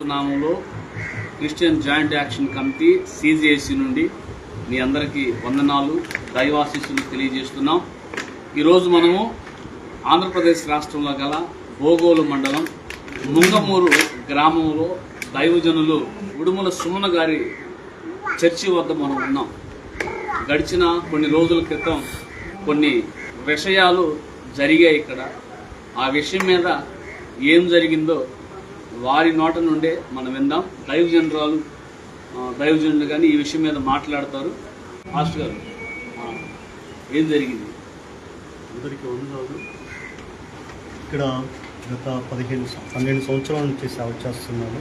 నామంలో Christian joint action committee CGAC నుండి మీ అందరికీ వందనాలు దైవాశీస్సులు తెలియజేస్తున్నాం. ఈరోజు మనము ఆంధ్రప్రదేశ్ రాష్ట్రంలో గల భోగోలు మండలం ముంగమూరు గ్రామంలో దైవజనులు ఉడుమల సుమన గారి చర్చి వద్ద మనం ఉన్నాం. గడిచిన కొన్ని రోజుల క్రితం కొన్ని విషయాలు జరిగాయి ఇక్కడ. ఆ విషయం మీద ఏం జరిగిందో వారి నోట నుండే మనం విందాం. దైవ జనరాలు జనరల్ కానీ ఈ విషయం మీద మాట్లాడతారు. మాస్టర్ గారు ఏం జరిగింది? అందరికీ వందనాలు. ఇక్కడ గత పదిహేను పన్నెండు సంవత్సరాల నుంచి సేవ చేస్తున్నాను.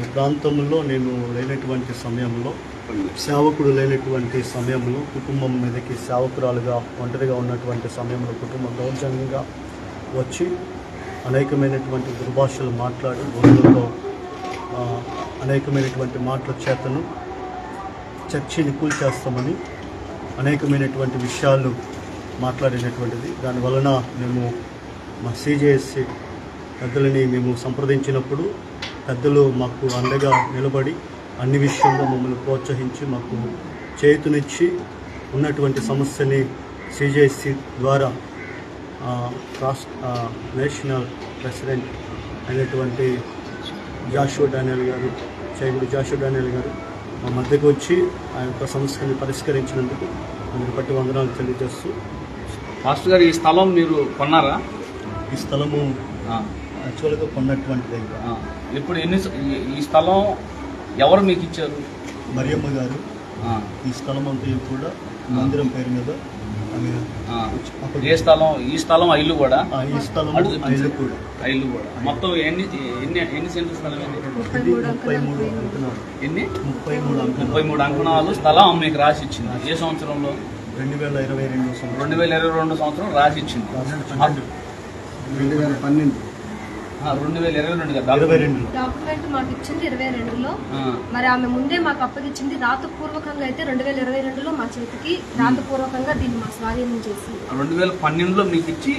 ఈ ప్రాంతంలో నేను లేనటువంటి సమయంలో సేవకుడు లేనటువంటి సమయంలో కుటుంబం మీదకి సేవకురాలుగా ఒంటరిగా ఉన్నటువంటి సమయంలో కుటుంబం దౌర్జన్యంగా వచ్చి అనేకమైనటువంటి దుర్భాషలు మాట్లాడి గొంతులతో అనేకమైనటువంటి మాటల చేతను చర్చిని కూల్చేస్తామని అనేకమైనటువంటి విషయాలు మాట్లాడినటువంటిది. దాని వలన మేము మా సిజేఎస్సి పెద్దలని మేము సంప్రదించినప్పుడు పెద్దలు మాకు అండగా నిలబడి అన్ని విషయంలో మమ్మల్ని ప్రోత్సహించి మాకు చేతునిచ్చి ఉన్నటువంటి సమస్యని సిజేఎస్సి ద్వారా ఆ, నేషనల్ ప్రెసిడెంట్ అయినటువంటి జాషువా డానియల్ గారు చైగుడు జాషువా డానియల్ గారు మా మధ్యకు వచ్చి ఆ యొక్క సమస్యని పరిష్కరించినందుకు అందుకు బట్టి వందనాలు తెలియజేస్తూ మాస్టర్ గారు ఈ స్థలం మీరు కొన్నారా? ఈ స్థలము ఆ, యాక్చువల్గా కొన్నటువంటిది. ఇప్పుడు ఎన్ని ఈ- స్థలం ఎవరు మీకు ఇచ్చారు? మరియమ్మ గారు. ఈ స్థలం అంతా కూడా మందిరం పేరు మీద ఏ స్థలం ఈ స్థలం ఇల్లు కూడా? ఇల్లు కూడా. మొత్తం ఎన్ని ఎన్ని ఎన్ని సెంటర్ స్థలం ఏంటి? ఇది? ముప్పై మూడు అంకణాలు. ఎన్ని? ముప్పై మూడు అంకణాలు. స్థలం మీకు రాసి ఇచ్చింది. ఏ సంవత్సరంలో? రెండు వేల ఇరవై రెండు సంవత్సరం. రెండు వేల ఇరవై రెండు సంవత్సరం రాసి ఇచ్చింది. పన్నెండు రెండు వేల పన్నెండు. రెండు వేల ఇరవై రెండు కదా ఇరవై రెండు. డాక్యుమెంట్ మాకు ఇచ్చింది ఇరవై రెండులో. మరి ఆమె ముందే మాకు అప్పగించింది రాతపూర్వకంగా అయితే రెండు వేల ఇరవై రెండులో మా చేతికి రాతపూర్వకంగా దీన్ని మా స్వాధీనం చేసి రెండు వేల పన్నెండులో మీకు ఇచ్చి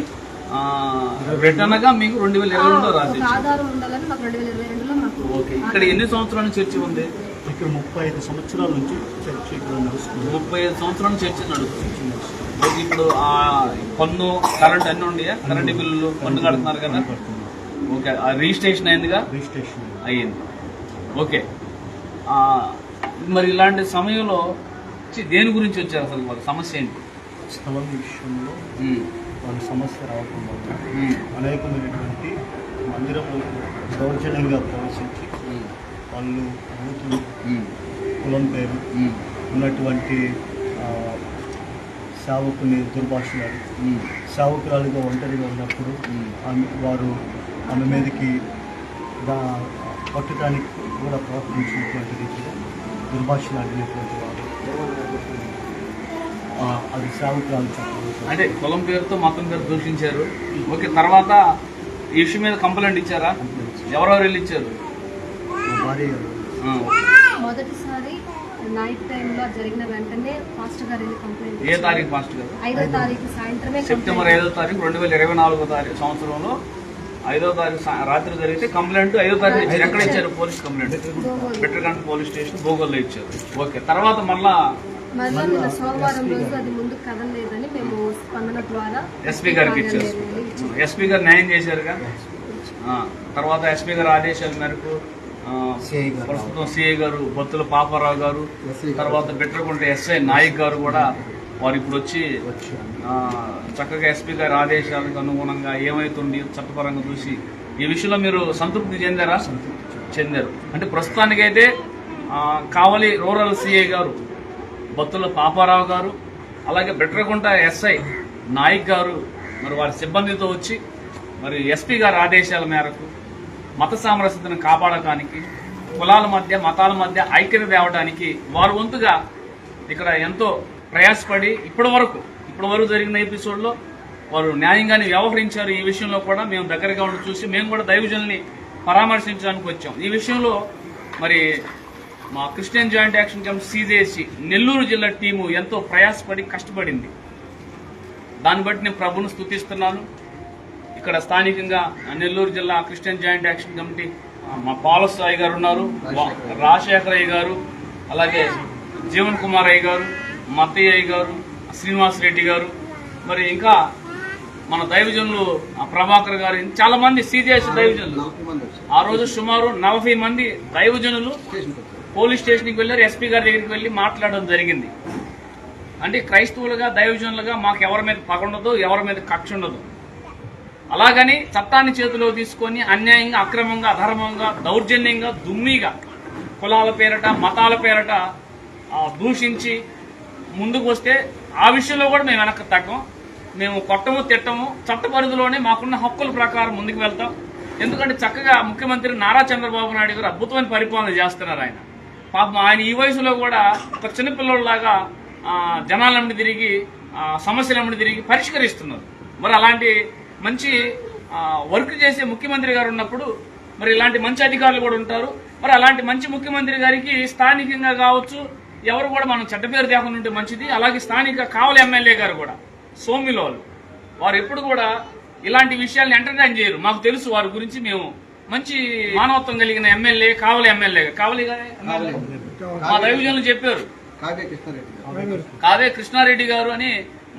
మీకు రెండు వేల ఇరవై రెండులో రాసి ఆధారం ఉండాలని మాకు రెండు వేల ఇరవై రెండులో మాకు ఓకే. ఇక్కడ ఎన్ని సంవత్సరాల నుంచి చర్చి ఉంది? ఇక్కడ ముప్పై ఐదు సంవత్సరాల నుంచి చర్చి ఇక్కడ నడుస్తుంది. ముప్పై ఐదు సంవత్సరాల నుంచి చర్చి నడుస్తుంది. ఇప్పుడు ఆ పన్ను కరెంట్ అన్ని ఉన్నాయా కరెంట్ బిల్లులు పన్ను కడుతున్నారు కదా? ఓకే రిజిస్ట్రేషన్ అయిందిగా? రిజిస్ట్రేషన్ అయ్యింది. ఓకే. మరి ఇలాంటి సమయంలో దేని గురించి వచ్చారు అసలు వాళ్ళ సమస్య ఏంటి? స్థలం విషయంలో వాళ్ళ సమస్య రావటం వల్ల అనేకమైనటువంటి మందిరంలో దౌర్జన్యంగా ప్రవేశించి వాళ్ళు బూతులు కులం పేరు ఉన్నటువంటి సేవకుని దుర్భాషలాడి ఉమ్, సేవకురాలుగా ఒంటరిగా ఉన్నప్పుడు వారు ఆమె మీదకి దా కొట్టడానికి కూడా ప్రవర్తించినటువంటి రీతిలో దుర్భాషలాడినటువంటి వారు. ఆ, అది సేవకురాలు అంటే కులం పేరుతో మతం పేరు దూషించారు. ఓకే తర్వాత ఈ విషయం మీద కంప్లైంట్ ఇచ్చారా? ఎవరెవరు వెళ్ళి ఇచ్చారు? మొదటిసారి నైట్ టైంలో జరిగిన వెంటనే ఫాస్ట్ గారు వెళ్ళి కంప్లైంట్ ఏ తారీఖు ఫాస్ట్ గారు? ఐదో తారీఖు సాయంత్రమే సెప్టెంబర్ ఐదో తారీఖు రెండు వేల ఇరవై నాలుగో తారీఖు సంవత్సరంలో ఐదో తారీఖు రాత్రి జరిగితే కంప్లైంట్ ఐదో తారీఖు ఇచ్చారు ఎక్కడ ఇచ్చారు పోలీస్ కంప్లైంట్? గోగోలు. బెటర్గంట పోలీస్ స్టేషన్ భోగోల్లో ఇచ్చారు. ఓకే తర్వాత మళ్ళా మళ్ళీ నిన్న సోమవారం రోజు అది ముందుకు కదలలేదని మేము స్పందన ద్వారా ఎస్పీ గారికి ఇచ్చారు. ఎస్పీ గారు న్యాయం చేశారుగా? ఆ, తర్వాత ఎస్పీ గారు ఆదేశాల మేరకు ఆ, సిఐ గారు. ప్రస్తుతం సిఐ గారు బొత్తుల పాపారావు గారు తర్వాత బెట్టరకుంట ఎస్ఐ నాయక్ గారు కూడా వారు ఇప్పుడు వచ్చి చక్కగా ఎస్పీ గారి ఆదేశాలకు అనుగుణంగా ఏమైతుంది చట్టపరంగా చూసి ఈ విషయంలో మీరు సంతృప్తి చెందారా? చెందారు. అంటే ప్రస్తుతానికైతే కావలి రూరల్ సిఐ గారు బొత్తుల పాపారావు గారు అలాగే బెట్రకుంట ఎస్ఐ నాయక్ గారు మరి వారి సిబ్బందితో వచ్చి మరి ఎస్పీ గారి ఆదేశాల మేరకు మత సామరస్యతను కాపాడటానికి కులాల మధ్య మతాల మధ్య ఐక్యత తేవడానికి వారు వంతుగా ఇక్కడ ఎంతో ప్రయాసపడి ఇప్పటి వరకు ఇప్పటి వరకు జరిగిన ఎపిసోడ్లో వారు న్యాయంగానే వ్యవహరించారు. ఈ విషయంలో కూడా మేము దగ్గరగా ఉండి చూసి మేము కూడా దైవజనుల్ని పరామర్శించడానికి వచ్చాం. ఈ విషయంలో మరి మా Christian joint action camp CJC Nellore జిల్లా టీము ఎంతో ప్రయాసపడి కష్టపడింది. దాన్ని బట్టి నేను ప్రభును స్థుతిస్తున్నాను ఇక్కడ స్థానికంగా నెల్లూరు జిల్లా క్రిస్టియన్ జాయింట్ యాక్షన్ కమిటీ మా మా పాలసాయి గారు ఉన్నారు. వా- రాజశేఖర్ అయ్య గారు అలాగే జీవన్ కుమార్ అయ్య గారు మత్తయ్య అయ్య గారు శ్రీనివాస్ రెడ్డి గారు మరి ఇంకా మన దైవజనులు ఆ ప్రభాకర్ గారు చాలా మంది సీజీఎస్ దైవజనులు. ఆ రోజు సుమారు నలభై మంది దైవజనులు పోలీస్ స్టేషన్కి వెళ్ళారు ఎస్పీ గారి దగ్గరికి వెళ్ళి మాట్లాడడం జరిగింది. అంటే క్రైస్తవులుగా దైవజనులుగా మాకు ఎవరి మీద పగ ఉండదు ఎవరి మీద కక్ష ఉండదు. అలాగని చట్టాన్ని చేతిలో తీసుకొని అన్యాయంగా అక్రమంగా అధర్మంగా దౌర్జన్యంగా దుమ్మిగా కులాల పేరట మతాల పేరట దూషించి ముందుకు వస్తే ఆ విషయంలో కూడా మేము వెనక్కి తగ్గం. మేము కొట్టము తిట్టము చట్ట పరిధిలోనే మాకున్న హక్కుల ప్రకారం ముందుకు వెళ్తాం. ఎందుకంటే చక్కగా ముఖ్యమంత్రి నారా చంద్రబాబు నాయుడు గారు అద్భుతమైన పరిపాలన చేస్తున్నారు ఆయన. పాపం ఆయన ఈ వయసులో కూడా ఒక చిన్నపిల్లలాగా జనాలమ్మిడి తిరిగి ఆ, తిరిగి పరిష్కరిస్తున్నారు. మరి అలాంటి మంచి వర్క్ చేసే ముఖ్యమంత్రి గారు ఉన్నప్పుడు మరి ఇలాంటి మంచి అధికారులు కూడా ఉంటారు. మరి అలాంటి మంచి ముఖ్యమంత్రి గారికి స్థానికంగా కావచ్చు ఎవరు కూడా మనం చెడ్డ పేరు తేకుండా ఉంటే మంచిది. అలాగే స్థానిక కావలి ఎమ్మెల్యే గారు కూడా సోమిలో వాళ్ళు వారు ఎప్పుడు కూడా ఇలాంటి విషయాల్ని ఎంటర్టైన్ చేయరు. మాకు తెలుసు వారి గురించి మేము మంచి మానవత్వం కలిగిన ఎమ్మెల్యే కావలి ఎమ్మెల్యే. కావలి. మా దైవజనులు చెప్పారు. కావ్య కృష్ణారెడ్డి గారు. కాదే కృష్ణారెడ్డి గారు అని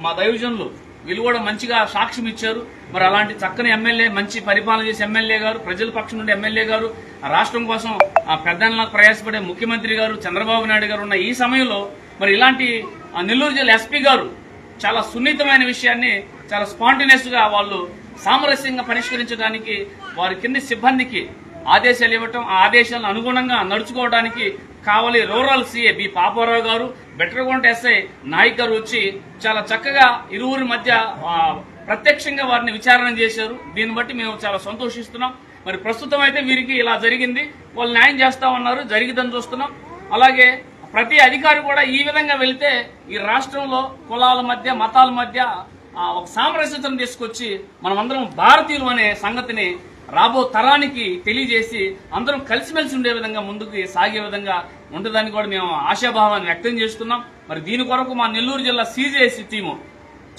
మా దైవజనులు వీళ్ళు కూడా మంచిగా సాక్ష్యం ఇచ్చారు. మరి అలాంటి చక్కని ఎమ్మెల్యే మంచి పరిపాలన చేసే ఎమ్మెల్యే గారు ప్రజల పక్షం నుండి ఎమ్మెల్యే గారు రాష్ట్రం కోసం ఆ పెద్దలకు ప్రయాసపడే ముఖ్యమంత్రి గారు చంద్రబాబు నాయుడు గారు ఉన్న ఈ సమయంలో మరి ఇలాంటి ఆ నెల్లూరు జిల్లా ఎస్పీ గారు చాలా సున్నితమైన విషయాన్ని చాలా స్పాంటినియస్గా వాళ్ళు సామరస్యంగా పరిష్కరించడానికి వారి కింది సిబ్బందికి ఆదేశాలు ఇవ్వటం ఆ ఆదేశాలను అనుగుణంగా నడుచుకోవడానికి Kavali rural CA B Paparao garu బెటర్గా ఎస్ఐ నాయక్ గారు వచ్చి చాలా చక్కగా ఇరువురి మధ్య ప్రత్యక్షంగా వారిని విచారణ చేశారు. దీన్ని బట్టి మేము చాలా సంతోషిస్తున్నాం. మరి ప్రస్తుతం అయితే వీరికి ఇలా జరిగింది. వాళ్ళు న్యాయం చేస్తా ఉన్నారు. చూస్తున్నాం. అలాగే ప్రతి అధికారి కూడా ఈ విధంగా వెళితే ఈ రాష్ట్రంలో కులాల మధ్య మతాల మధ్య ఒక సామరస్యతను తీసుకొచ్చి మనమందరం భారతీయులు అనే సంగతిని రాబో తరానికి తెలియజేసి అందరం కలిసిమెలిసి ఉండే విధంగా ముందుకు సాగే విధంగా ఉండదని కూడా మేము ఆశాభావాన్ని వ్యక్తం చేస్తున్నాం. మరి దీని కొరకు మా నెల్లూరు జిల్లా సీజేసి టీము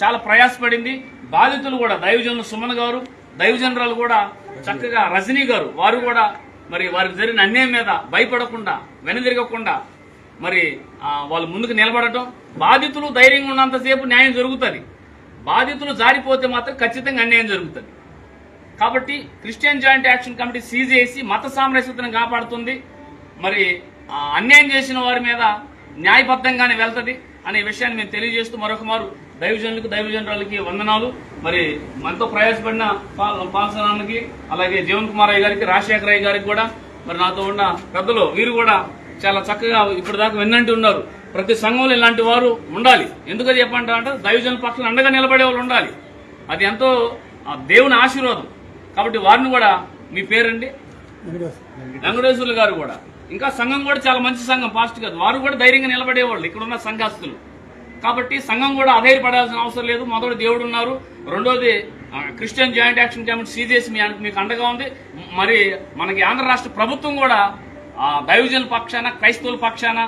చాలా ప్రయాసపడింది. బాధితులు కూడా దైవజనులు సుమన్ గారు దైవజనరాలు కూడా చక్కగా రజనీ గారు వారు కూడా మరి వారికి జరిగిన అన్యాయం మీద భయపడకుండా వెనుదిరగకుండా మరి వాళ్ళు ముందుకు నిలబడటం. బాధితులు ధైర్యంగా ఉన్నంతసేపు న్యాయం జరుగుతుంది. బాధితులు జారిపోతే మాత్రం ఖచ్చితంగా అన్యాయం జరుగుతుంది. కాబట్టి క్రిస్టియన్ జాయింట్ యాక్షన్ కమిటీ సీజ్ చేసి మత సామరస్యతను కాపాడుతుంది. మరి అన్యాయం చేసిన వారి మీద న్యాయబద్ధంగానే వెళ్తుంది అనే విషయాన్ని మేము తెలియజేస్తూ మరొక మారు దైవజనులకు దైవజనరాలకి వందనాలు. మరి మనతో ప్రయాసపడిన పాల్- పాల్సనానికి అలాగే జీవన్ కుమార్ అయ్య గారికి రాజశేఖర అయ్య గారికి కూడా మరి నాతో ఉన్న పెద్దలు వీరు కూడా చాలా చక్కగా ఇప్పటిదాకా విన్నంటి ఉన్నారు. ప్రతి సంఘంలో ఇలాంటి వారు ఉండాలి. ఎందుకని చెప్పంటారంటే అంటే పక్షులు అండగా నిలబడే వాళ్ళు ఉండాలి. అది ఎంతో దేవుని ఆశీర్వాదం. కాబట్టి వారిని కూడా మీ పేరండి? వెంకటేశ్వర్లు గారు కూడా. ఇంకా సంఘం కూడా చాలా మంచి సంఘం పాస్ట్ కాదు. వారు కూడా ధైర్యంగా నిలబడేవాళ్ళు ఇక్కడ ఉన్న సంఘాస్తులు కాబట్టి సంఘం కూడా అధైర్యపడాల్సిన అవసరం లేదు. మొదటి దేవుడు ఉన్నారు. రెండోది Christian joint action committee CJC మీ మీకు అండగా ఉంది. మరి మనకి ఆంధ్ర రాష్ట్ర ప్రభుత్వం కూడా ఆ, దైవజనుల పక్షాన క్రైస్తవుల పక్షాన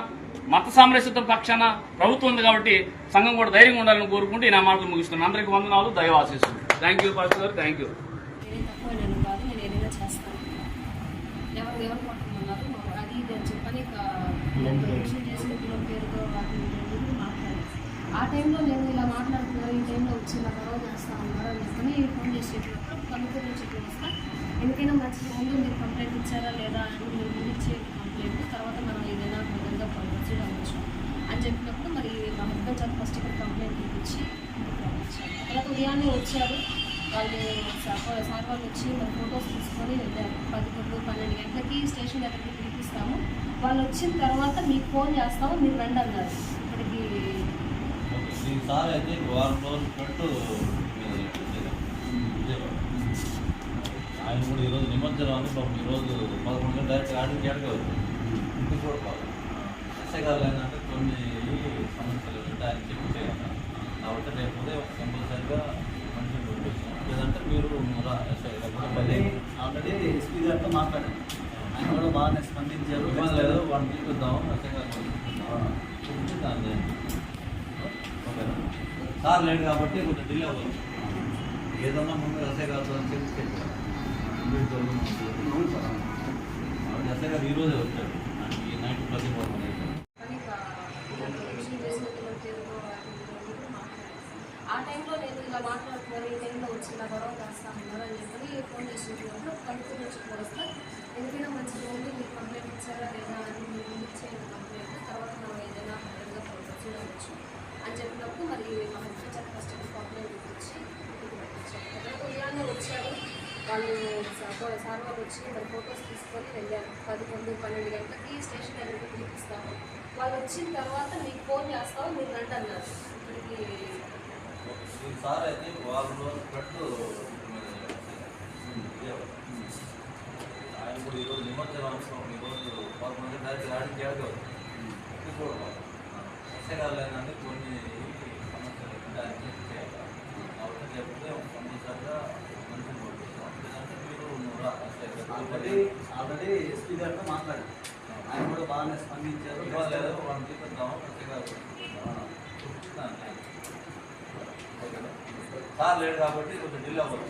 మత సామరస్యత పక్షాన ప్రభుత్వం ఉంది కాబట్టి సంఘం కూడా ధైర్యంగా ఉండాలని కోరుకుంటూ ఈ నా మాటలు ముగిస్తున్నాను. అందరికీ వందనాలు. దైవాశిస్తుంది thank you pastor garu thank you నేనే తక్కువ నేను కాదు నేను ఏదైనా చేస్తాను ఎవరు ఎవరు అది ఇది అని చెప్పని ఇక విషయం చేసిన పిల్లల పేరుతో వాటి వీటి మాట్లాడారు? ఆ టైంలో నేను ఇలా మాట్లాడుతున్నారు ఈ టైంలో వచ్చి ఇలా గొడవ చేస్తా ఉన్నారు అని చెప్పని ఫోన్ చేసి చెప్పినప్పుడు కనుక్కొని చెప్పి వస్తా ఎందుకైనా మంచిది ముందు మీరు కంప్లైంట్ ఇచ్చారా లేదా అని మీరు ముందు ఇచ్చే కంప్లైంట్ తర్వాత మనం ఏదైనా విధంగా ప్రొసీడ్ అవ్వచ్చు అని చెప్పినప్పుడు మరి మా హస్బెండ్ చాలా ఫస్ట్ ఇక్కడ కంప్లైంట్ ఇప్పించి తర్వాత ఉదయాన్నే వచ్చారు. వాళ్ళు సార్ వాళ్ళు వచ్చి మన ఫొటోస్ తీసుకొని వెళ్ళారు. పదకొండు పన్నెండు గంటలకి స్టేషన్ దగ్గరికి పిలిపిస్తాము. వాళ్ళు వచ్చిన తర్వాత మీకు ఫోన్ చేస్తాము మీరు రండి అన్నారు. ఇక్కడికి ఈసారి అయితే వారం రోజుల పాటు ఆయన కూడా ఈరోజు నిమజ్జనం అని పాపం ఈరోజు పదకొండు గంటల డైరెక్ట్ ఆడికి ఆడికి వచ్చారు. ఇంటికి కూడా కాదు ఎస్ఐ గారు ఏంటంటే కొన్ని సమస్యలు ఉంటే ఆయన చెప్పి చేయాలి కాబట్టి రేపు ఉదయం కంపల్సరిగా లేదంటే మీరు ఆల్రెడీ ఎస్పీ గారితో మాట్లాడాను. ఆయన కూడా బాగానే స్పందించారు. లేదు చూపించి దాన్ని చేయండి. ఓకేనా? సార్ లేడు కాబట్టి కొంచెం డిలే అవ్వచ్చు ఏదన్నా ముందు ఎస్ఐ గారితో చెప్పి చెప్పాను అవును సార్. ఎస్ఐ గారు ఈరోజే వచ్చాడు ఈ నైట్ ప్రతి పడుతుంది కానీ ఇక పిల్లలు విషయం చేసిన పిల్లల పేరుతో వాటి వీటితో కూడా మాట్లాడాను. ఆ టైంలో నేను ఇలా మాట్లాడుతున్నాను ఈ టైంలో వచ్చి ఇలా గొడవ చేస్తా ఉన్నారు అని చెప్పి ఫోన్ చేసినప్పుడు కనుక్కొని వచ్చి వస్తే ఎందుకైనా మంచి ఉంది మీరు కంప్లైంట్ ఇచ్చారా లేదా అని మీరు ఇచ్చేయండి కంప్లైంట్ తర్వాత మనం ఏదైనా హండ్రెడ్గా ప్రొసీడ్ అని చెప్పినప్పుడు మరి మా హెడ్ ఫస్ట్ కంప్లైంట్ ఇచ్చి ఎక్కడికి ఉదయాన్నే వచ్చారు వాళ్ళు సార్ సార్ వాళ్ళు వచ్చి మరి ఫొటోస్ తీసుకొని వెళ్ళారు పదకొండు పన్నెండు గంటలకి స్టేషన్ దగ్గరికి పిలిపిస్తాము వాళ్ళు వచ్చిన తర్వాత మీకు ఫోన్ చేస్తాము మీరు రండి అన్నారు ఇక్కడికి ఈ సార్ అయితే వారం రోజుల పెట్టు ఆయన కూడా ఈరోజు నిమజ్జనం అవసరం ఈరోజు పదకొండు డైరెక్ట్ ఆడికి ఏడగా చూడడం గారు లేదంటే కొన్ని సమస్యలు ఉంటే ఆయన చేసి చేయాలి కాబట్టి చెప్తే కంపల్సరిగా గారు ఆల్రెడీ ఆల్రెడీ ఎస్పీ గారితో మాట్లాడారు. ఆయన కూడా బాగానే స్పందించారు. ఇవాళ లేదు వాళ్ళని చూపిస్తాను ఓకేనా సార్ లేడు కాబట్టి కొంచెం డిలే అవ్వదు.